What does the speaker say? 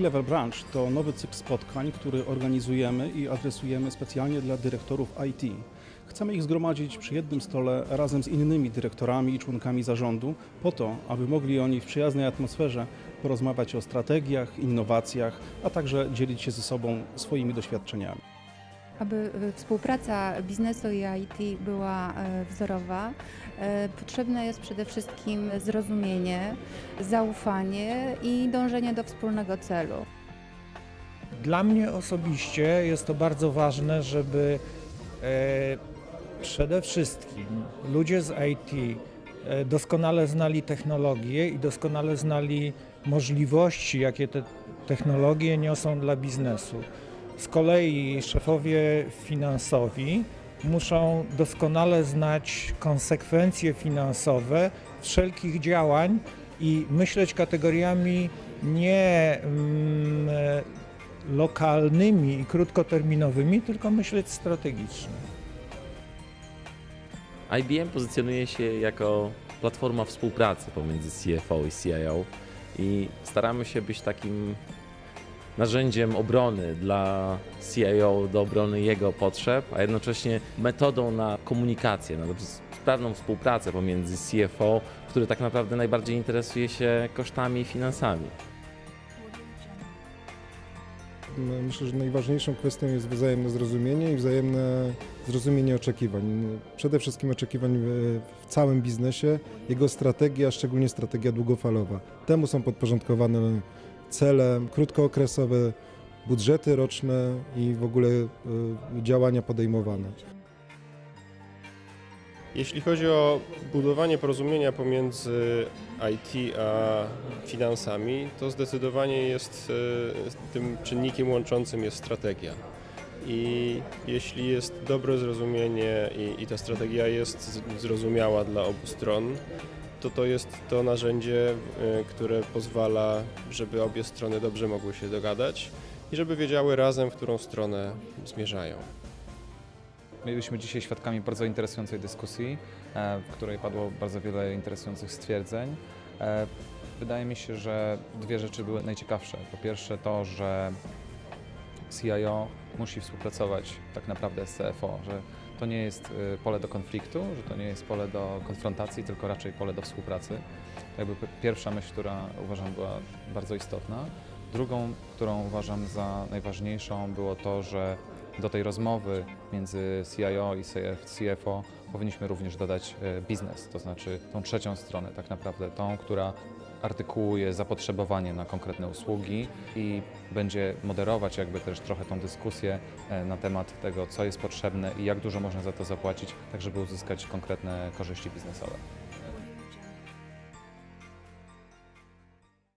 Level Branch to nowy cykl spotkań, który organizujemy i adresujemy specjalnie dla dyrektorów IT. Chcemy ich zgromadzić przy jednym stole razem z innymi dyrektorami i członkami zarządu, po to, aby mogli oni w przyjaznej atmosferze porozmawiać o strategiach, innowacjach, a także dzielić się ze sobą swoimi doświadczeniami. Aby e, współpraca biznesu i IT była e, wzorowa, e, potrzebne jest przede wszystkim zrozumienie, zaufanie i dążenie do wspólnego celu. Dla mnie osobiście jest to bardzo ważne, żeby przede wszystkim ludzie z IT doskonale znali technologie i doskonale znali możliwości, jakie te technologie niosą dla biznesu. Z kolei szefowie finansowi muszą doskonale znać konsekwencje finansowe wszelkich działań i myśleć kategoriami nie mm, lokalnymi i krótkoterminowymi, tylko myśleć strategicznie. IBM pozycjonuje się jako platforma współpracy pomiędzy CFO i CIO i staramy się być takim narzędziem obrony dla CIO do obrony jego potrzeb, a jednocześnie metodą na komunikację, na sprawną współpracę pomiędzy CFO, który tak naprawdę najbardziej interesuje się kosztami i finansami. No, Myślę, że najważniejszą kwestią jest wzajemne zrozumienie i wzajemne zrozumienie oczekiwań. Przede wszystkim oczekiwań w całym biznesie, jego strategia, szczególnie strategia długofalowa. Temu są podporządkowane cele krótkookresowe, budżety roczne i w ogóle y, działania podejmowane. Jeśli chodzi o budowanie porozumienia pomiędzy IT a finansami, to zdecydowanie jest e, tym czynnikiem łączącym jest strategia. I jeśli jest dobre zrozumienie i, i ta strategia jest zrozumiała dla obu stron, to to jest to narzędzie, e, które pozwala, żeby obie strony dobrze mogły się dogadać i żeby wiedziały razem, w którą stronę zmierzają. Byliśmy dzisiaj świadkami bardzo interesującej dyskusji, e, w której padło bardzo wiele interesujących stwierdzeń. E, Wydaje mi się, że dwie rzeczy były najciekawsze. Po pierwsze to, że CIO musi współpracować tak naprawdę z CFO, że to nie jest y, pole do konfliktu, że to nie jest pole do konfrontacji, tylko raczej pole do współpracy. Jakby pierwsza myśl, która uważam była bardzo istotna. Drugą, którą uważam za najważniejszą, było to, że do tej rozmowy między CIO i CF CFO powinniśmy również dodać e, biznes, to znaczy tą trzecią stronę, tak naprawdę tą, która artykułuje zapotrzebowanie na konkretne usługi i będzie moderować jakby też trochę tą dyskusję e, na temat tego, co jest potrzebne i jak dużo można za to zapłacić, tak żeby uzyskać konkretne korzyści biznesowe.